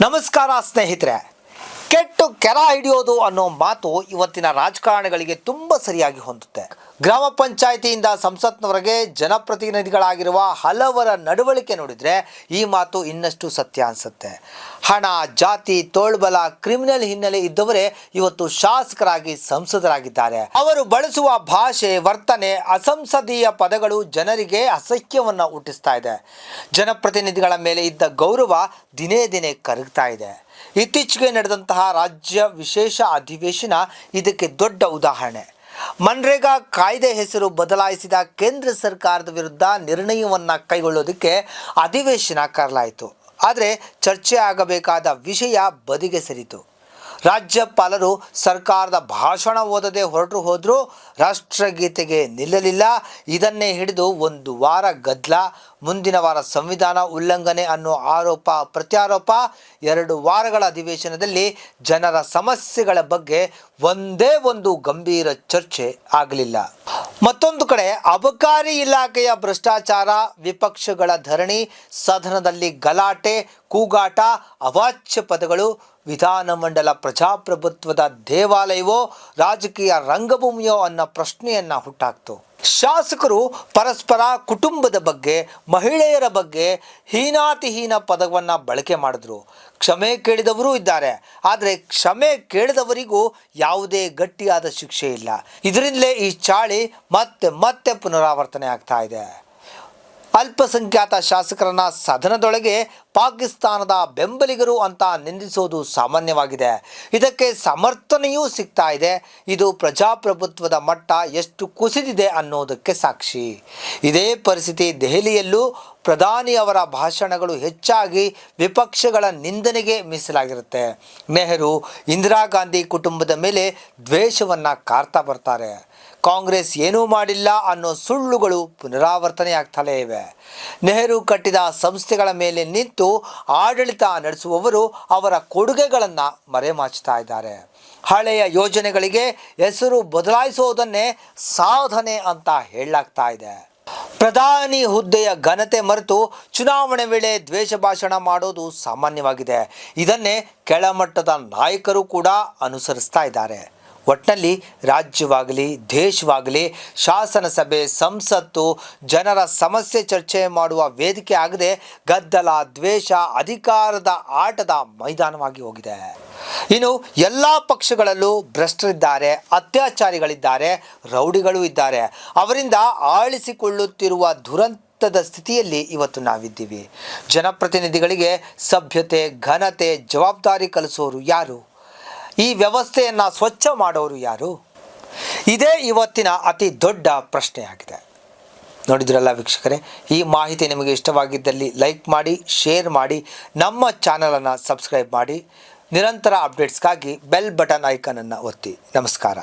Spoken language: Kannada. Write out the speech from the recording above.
ನಮಸ್ಕಾರ ಸ್ನೇಹಿತರೆ. ಕೆಟ್ಟು ಕೆರ ಹಿಡಿಯೋದು ಅನ್ನೋ ಮಾತು ಇವತ್ತಿನ ರಾಜಕಾರಣಿಗಳಿಗೆ ತುಂಬ ಸರಿಯಾಗಿ ಹೊಂದುತ್ತೆ. ಗ್ರಾಮ ಪಂಚಾಯಿತಿಯಿಂದ ಸಂಸತ್ನವರೆಗೆ ಜನಪ್ರತಿನಿಧಿಗಳಾಗಿರುವ ಹಲವರ ನಡವಳಿಕೆ ನೋಡಿದರೆ ಈ ಮಾತು ಇನ್ನಷ್ಟು ಸತ್ಯ ಅನಿಸುತ್ತೆ. ಹಣ, ಜಾತಿ, ತೋಳ್ಬಲ, ಕ್ರಿಮಿನಲ್ ಹಿನ್ನೆಲೆ ಇದ್ದವರೇ ಇವತ್ತು ಶಾಸಕರಾಗಿ ಸಂಸದರಾಗಿದ್ದಾರೆ. ಅವರು ಬಳಸುವ ಭಾಷೆ, ವರ್ತನೆ, ಅಸಂಸದೀಯ ಪದಗಳು ಜನರಿಗೆ ಅಸಹ್ಯವನ್ನು ಹುಟ್ಟಿಸ್ತಾ ಇದೆ. ಜನಪ್ರತಿನಿಧಿಗಳ ಮೇಲೆ ಇದ್ದ ಗೌರವ ದಿನೇ ದಿನೇ ಕರಗ್ತಾ ಇದೆ. ಇತ್ತೀಚೆಗೆ ನಡೆದಂತಹ ರಾಜ್ಯ ವಿಶೇಷ ಅಧಿವೇಶನ ಇದಕ್ಕೆ ದೊಡ್ಡ ಉದಾಹರಣೆ. ಮನ್ರೇಗಾ ಕಾಯ್ದೆ ಹೆಸರು ಬದಲಾಯಿಸಿದ ಕೇಂದ್ರ ಸರ್ಕಾರದ ವಿರುದ್ಧ ನಿರ್ಣಯವನ್ನು ಕೈಗೊಳ್ಳೋದಕ್ಕೆ ಅಧಿವೇಶನ ಕರೆಲಾಯಿತು. ಆದರೆ ಚರ್ಚೆ ಆಗಬೇಕಾದ ವಿಷಯ ಬದಿಗೆ ಸರಿತು. ರಾಜ್ಯಪಾಲರು ಸರ್ಕಾರದ ಭಾಷಣ ಓದದೆ ಹೊರಟು ಹೋದರೂ ರಾಷ್ಟ್ರಗೀತೆಗೆ ನಿಲ್ಲಲಿಲ್ಲ. ಇದನ್ನೇ ಹಿಡಿದು ಒಂದು ವಾರ ಗದ್ದಲ ಮುಂದಿನ ವಾರ ಸಂವಿಧಾನ ಉಲ್ಲಂಘನೆ ಅನ್ನೋ ಆರೋಪ, ಪ್ರತ್ಯಾರೋಪ. ಎರಡು ವಾರಗಳ ಅಧಿವೇಶನದಲ್ಲಿ ಜನರ ಸಮಸ್ಯೆಗಳ ಬಗ್ಗೆ ಒಂದೇ ಒಂದು ಗಂಭೀರ ಚರ್ಚೆ ಆಗಲಿಲ್ಲ. ಮತ್ತೊಂದು ಕಡೆ ಅಬಕಾರಿ ಇಲಾಖೆಯ ಭ್ರಷ್ಟಾಚಾರ, ವಿಪಕ್ಷಗಳ ಧರಣಿ, ಸದನದಲ್ಲಿ ಗಲಾಟೆ, ಕೂಗಾಟ, ಅವಾಚ್ಯ ಪದಗಳು ವಿಧಾನಮಂಡಲ ಪ್ರಜಾಪ್ರಭುತ್ವದ ದೇವಾಲಯವೋ ರಾಜಕೀಯ ರಂಗಭೂಮಿಯೋ ಅನ್ನೋ ಪ್ರಶ್ನೆಯನ್ನ ಹುಟ್ಟಾಕ್ತು. ಶಾಸಕರು ಪರಸ್ಪರ ಕುಟುಂಬದ ಬಗ್ಗೆ, ಮಹಿಳೆಯರ ಬಗ್ಗೆ ಹೀನಾತಿಹೀನ ಪದವನ್ನು ಬಳಕೆ ಮಾಡಿದ್ರು. ಕ್ಷಮೆ ಕೇಳಿದವರೂ ಇದ್ದಾರೆ. ಆದರೆ ಕ್ಷಮೆ ಕೇಳಿದವರಿಗೂ ಯಾವುದೇ ಗಟ್ಟಿಯಾದ ಶಿಕ್ಷೆ ಇಲ್ಲ. ಇದರಿಂದಲೇ ಈ ಚಾಳಿ ಮತ್ತೆ ಮತ್ತೆ ಪುನರಾವರ್ತನೆ ಆಗ್ತಾ ಇದೆ. ಅಲ್ಪಸಂಖ್ಯಾತ ಶಾಸಕರನ್ನ ಸದನದೊಳಗೆ ಪಾಕಿಸ್ತಾನದ ಬೆಂಬಲಿಗರು ಅಂತ ನಿಂದಿಸೋದು ಸಾಮಾನ್ಯವಾಗಿದೆ. ಇದಕ್ಕೆ ಸಮರ್ಥನೆಯೂ ಸಿಗ್ತಾ ಇದೆ. ಇದು ಪ್ರಜಾಪ್ರಭುತ್ವದ ಮಟ್ಟ ಎಷ್ಟು ಕುಸಿದಿದೆ ಅನ್ನೋದಕ್ಕೆ ಸಾಕ್ಷಿ. ಇದೇ ಪರಿಸ್ಥಿತಿ ದೆಹಲಿಯಲ್ಲೂ ಪ್ರಧಾನಿ ಅವರ ಭಾಷಣಗಳು ಹೆಚ್ಚಾಗಿ ವಿಪಕ್ಷಗಳ ನಿಂದನೆಗೆ ಮೀಸಲಾಗಿರುತ್ತೆ. ನೆಹರು ಇಂದಿರಾ ಗಾಂಧಿ ಕುಟುಂಬದ ಮೇಲೆ ದ್ವೇಷವನ್ನು ಕಾರ್ತಾ ಬರ್ತಾರೆ. ಕಾಂಗ್ರೆಸ್ ಏನೂ ಮಾಡಿಲ್ಲ ಅನ್ನೋ ಸುಳ್ಳುಗಳು ಪುನರಾವರ್ತನೆ ಆಗ್ತಲೇ ಇವೆ. ನೆಹರು ಕಟ್ಟಿದ ಸಂಸ್ಥೆಗಳ ಮೇಲೆ ನಿಂತು ಆಡಳಿತ ನಡೆಸುವವರು ಅವರ ಕೊಡುಗೆಗಳನ್ನು ಮರೆಮಾಚ್ತಾ ಇದ್ದಾರೆ. ಹಳೆಯ ಯೋಜನೆಗಳಿಗೆ ಹೆಸರು ಬದಲಾಯಿಸೋದನ್ನೇ ಸಾಧನೆ ಅಂತ ಹೇಳಲಾಗ್ತಾ ಇದೆ. ಪ್ರಧಾನಿ ಹುದ್ದೆಯ ಘನತೆ ಮರೆತು ಚುನಾವಣೆ ವೇಳೆ ದ್ವೇಷ ಭಾಷಣ ಮಾಡೋದು ಸಾಮಾನ್ಯವಾಗಿದೆ. ಇದನ್ನೇ ಕೆಳಮಟ್ಟದ ನಾಯಕರು ಕೂಡ ಅನುಸರಿಸ್ತಾ ಇದ್ದಾರೆ. ಒಟ್ಟಿನಲ್ಲಿ ರಾಜ್ಯವಾಗಲಿ, ದೇಶವಾಗಲಿ, ಶಾಸನ ಸಭೆ, ಸಂಸತ್ತು, ಜನರ ಸಮಸ್ಯೆ ಚರ್ಚೆ ಮಾಡುವ ವೇದಿಕೆ ಆಗದೆ ಗದ್ದಲ, ದ್ವೇಷ, ಅಧಿಕಾರದ ಆಟದ ಮೈದಾನವಾಗಿ ಹೋಗಿದೆ. ಇನ್ನು ಎಲ್ಲ ಪಕ್ಷಗಳಲ್ಲೂ ಭ್ರಷ್ಟರಿದ್ದಾರೆ, ಅತ್ಯಾಚಾರಿಗಳಿದ್ದಾರೆ, ರೌಡಿಗಳು ಇದ್ದಾರೆ. ಅವರಿಂದ ಆಳಿಸಿಕೊಳ್ಳುತ್ತಿರುವ ದುರಂತದ ಸ್ಥಿತಿಯಲ್ಲಿ ಇವತ್ತು ನಾವಿದ್ದೀವಿ. ಜನಪ್ರತಿನಿಧಿಗಳಿಗೆ ಸಭ್ಯತೆ, ಘನತೆ, ಜವಾಬ್ದಾರಿ ಕಲಿಸೋರು ಯಾರು? ಈ ವ್ಯವಸ್ಥೆಯನ್ನು ಸ್ವಚ್ಛ ಮಾಡೋರು ಯಾರು? ಇದೇ ಇವತ್ತಿನ ಅತಿ ದೊಡ್ಡ ಪ್ರಶ್ನೆಯಾಗಿದೆ. ನೋಡಿದ್ರಲ್ಲ ವೀಕ್ಷಕರೇ, ಈ ಮಾಹಿತಿ ನಿಮಗೆ ಇಷ್ಟವಾಗಿದ್ದಲ್ಲಿ ಲೈಕ್ ಮಾಡಿ, ಶೇರ್ ಮಾಡಿ, ನಮ್ಮ ಚಾನಲನ್ನು ಸಬ್ಸ್ಕ್ರೈಬ್ ಮಾಡಿ, ನಿರಂತರ ಅಪ್ಡೇಟ್ಸ್ಗಾಗಿ ಬೆಲ್ ಬಟನ್ ಐಕನನ್ನು ಒತ್ತಿ. ನಮಸ್ಕಾರ.